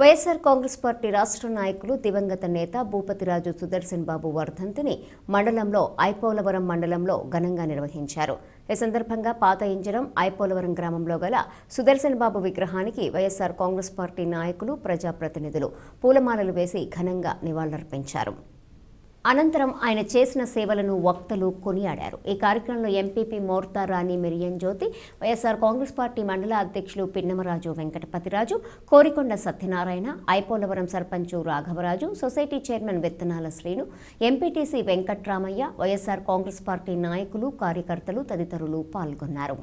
YSR Congress party రాష్ట్ర నాయకులు దివంగత నేత భూపతిరాజు సుదర్శన్ బాబు వర్ధంతిని మండలంలో ఐపోలవరం మండలంలో ఘనంగా నిర్వహించారు. ఈ సందర్భంగా పాత ఇంజనం ఐపోలవరం గ్రామంలో గల సుదర్శన్ బాబు విగ్రహానికి వైఎస్ఆర్ కాంగ్రెస్ పార్టీ నాయకులు ప్రజాప్రతినిధులు పూలమాలలు వేసి ఘనంగా నివాళులర్పించారు. అనంతరం ఆయన చేసిన సేవలను వక్తలు కొనియాడారు. ఈ కార్యక్రమంలో ఎంపీపీ మోర్తా రాణి మిరియన్ జ్యోతి వైఎస్ఆర్ కాంగ్రెస్ పార్టీ మండల అధ్యక్షులు Pinnamaraju Venkatapathiraju Korikonda Satyanarayana I Polavaram sarpanch Raghavaraju society chairman Vittanala Srinu MPTC Venkatramayya YSR Congress party నాయకులు కార్యకర్తలు తదితరులు పాల్గొన్నారు.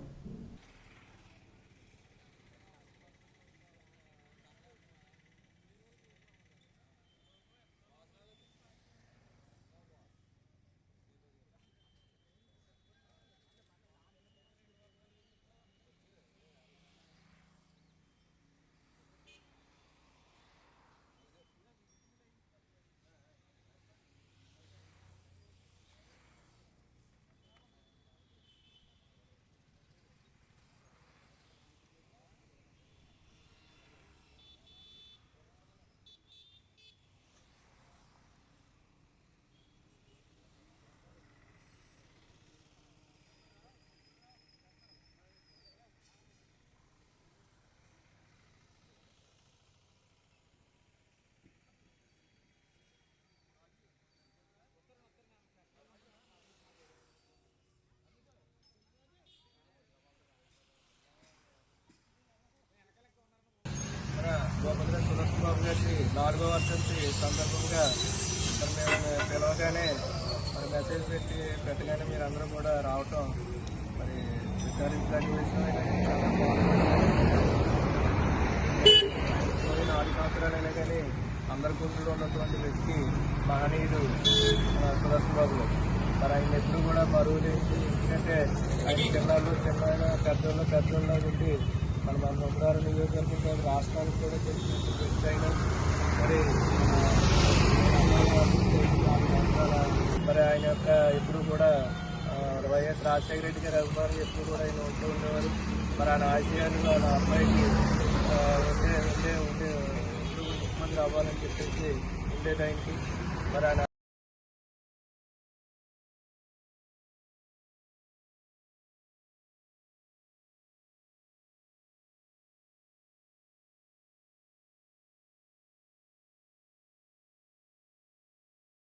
గోపద్ర సురేష్ బాబు గారి నాలుగో వర్షంతి సందర్భంగా మరి మేము పిలవగానే మరి మెసేజ్ పెట్టి పెట్టగానే మీరు అందరూ కూడా రావటం మరి విచారించడానికి విషయం చాలా నాలుగు సంవత్సరాలైనా కానీ అందరి గుంటూరులో ఉన్నటువంటి వ్యక్తి మహనీయుడు మన బాబు. గారు మరి ఆయన ఎప్పుడు కూడా మరువు లేని ఎందుకంటే ఆయన చిన్నాళ్ళు చిన్న పెద్దోళ్ళు పెద్దోళ్ళ ఉండి మన మన ఉన్నారు రాష్ట్రానికి కూడా తెలిసిన వ్యక్తి అయిన మరి మరి ఆయన యొక్క ఎప్పుడు కూడా వైఎస్ రాజశేఖర రెడ్డి గారి అభిమానులు ఎప్పుడు కూడా ఆయన ఉంటూ ఉండేవారు. మరి ఆయన ఆశయాన్ని వాళ్ళ అబ్బాయికి ఉండే ఉండే ఉండే ముఖ్యమంత్రి అవ్వాలని చెప్పేసి ఉండే టైంకి మరి ఆయన